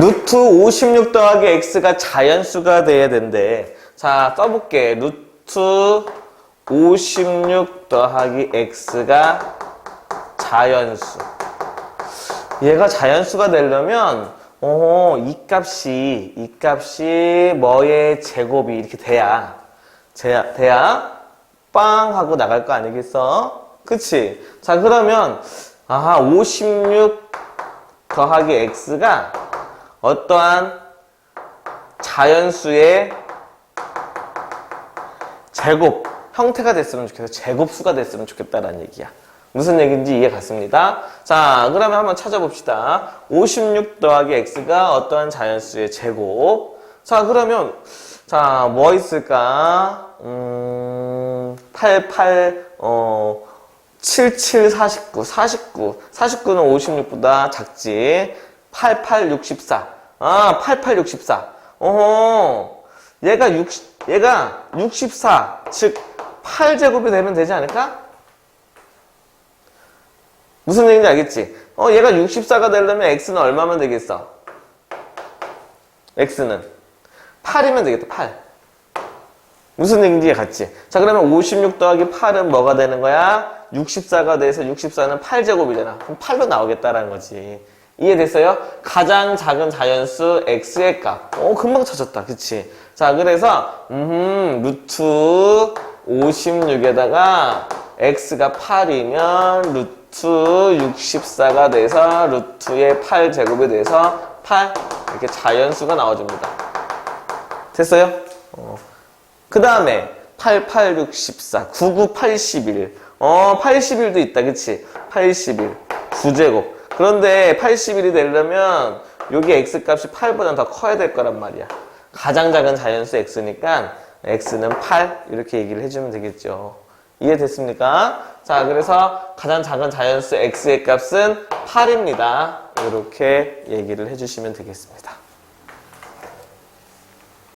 루트 56 더하기 x가 자연수가 돼야 된대. 자, 써볼게. 루트 56 더하기 x가 자연수. 얘가 자연수가 되려면, 어, 이 값이, 이 값이 뭐의 제곱이 이렇게 돼야, 돼야, 돼야, 빵! 하고 나갈 거 아니겠어? 그치? 자, 그러면, 아하, 56 더하기 x가 어떠한 자연수의 제곱 형태가 됐으면 좋겠어. 제곱수가 됐으면 좋겠다라는 얘기야. 무슨 얘기인지 이해 갔습니다. 자, 그러면 한번 찾아봅시다. 56 더하기 x가 어떠한 자연수의 제곱. 자, 그러면 자, 뭐 있을까? 음, 88 어 77, 49, 49. 49는 56보다 작지. 88, 64. 아, 88, 64. 어허. 얘가 60, 얘가 64. 즉, 8제곱이 되면 되지 않을까? 무슨 얘기인지 알겠지? 어, 얘가 64가 되려면 x는 얼마면 되겠어? x는 8이면 되겠다, 8. 무슨 얘기인지 같지? 자, 그러면 56 더하기 8은 뭐가 되는 거야? 64가 돼서 64는 8제곱이잖아. 그럼 8로 나오겠다라는 거지. 이해됐어요? 가장 작은 자연수 x의 값. 어, 금방 찾았다. 그치? 자, 그래서, 음, 루트 56에다가 x가 8이면 루트 64가 돼서 루트의 8제곱이 돼서 8. 이렇게 자연수가 나와줍니다. 됐어요? 어. 그 다음에 8, 8, 6, 14, 9, 9, 81. 어, 81도 있다, 그치? 81. 9제곱. 그런데 81이 되려면 여기 x값이 8보다 더 커야 될 거란 말이야. 가장 작은 자연수 x니까 x는 8 이렇게 얘기를 해주면 되겠죠. 이해됐습니까? 자, 그래서 가장 작은 자연수 x의 값은 8입니다. 이렇게 얘기를 해주시면 되겠습니다.